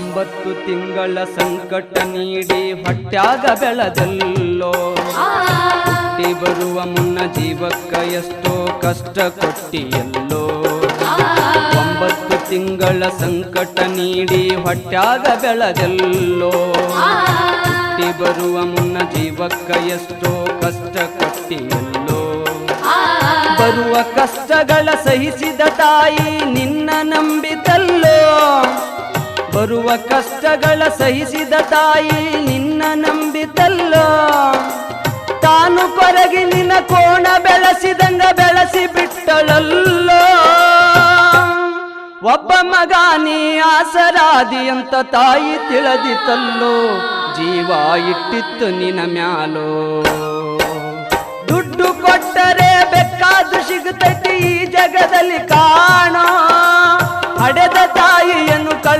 ಒಂಬತ್ತು ತಿಂಗಳ ಸಂಕಟ ನೀಡಿ ಹೊಟ್ಟಾಗ ಬೆಳದಲ್ಲೋ. ಹುಟ್ಟಿ ಬರುವ ಮುನ್ನ ಜೀವಕ್ಕ ಎಷ್ಟೋ ಕಷ್ಟ ಕೊಟ್ಟಿಯಲ್ಲೋ. ಒಂಬತ್ತು ತಿಂಗಳ ಸಂಕಟ ನೀಡಿ ಹೊಟ್ಟಾಗ ಬೆಳದಲ್ಲೋ. ಹುಟ್ಟಿ ಬರುವ ಮುನ್ನ ಜೀವಕ್ಕ ಎಷ್ಟೋ ಕಷ್ಟ ಕೊಟ್ಟಿಯಲ್ಲೋ. ಬರುವ ಕಷ್ಟಗಳ ಸಹಿಸಿದ ತಾಯಿ ನಿನ್ನ ನಂಬಿತಲ್ಲೋ ಬರುವ ಕಷ್ಟಗಳ ಸಹಿಸಿದ ತಾಯಿ ನಿನ್ನ ನಂಬಿತಲ್ಲೋ? ತಾನು ಕೊರಗಿ ನಿನ್ನ ಕೋಣ ಬೆಳೆಸಿದಂಗ ಬೆಳೆಸಿ ಬಿಟ್ಟಳಲ್ಲೋ? ಒಬ್ಬ ಮಗ ನೀ ಆಸರಾದಿ ಅಂತ ತಾಯಿ ತಿಳಿದಿತಲ್ಲೋ? ಜೀವ ಇಟ್ಟಿತ್ತು ನಿನ್ನ ಮ್ಯಾಲೋ? ದುಡ್ಡು ಕೊಟ್ಟರೆ ಬೇಕಾದು ಸಿಗುತ್ತೈತಿ ಈ ಜಗದಲ್ಲಿ ಕಾಣ? ಹಡೆದ ತಾಯಿಯನ್ನು ಕಳ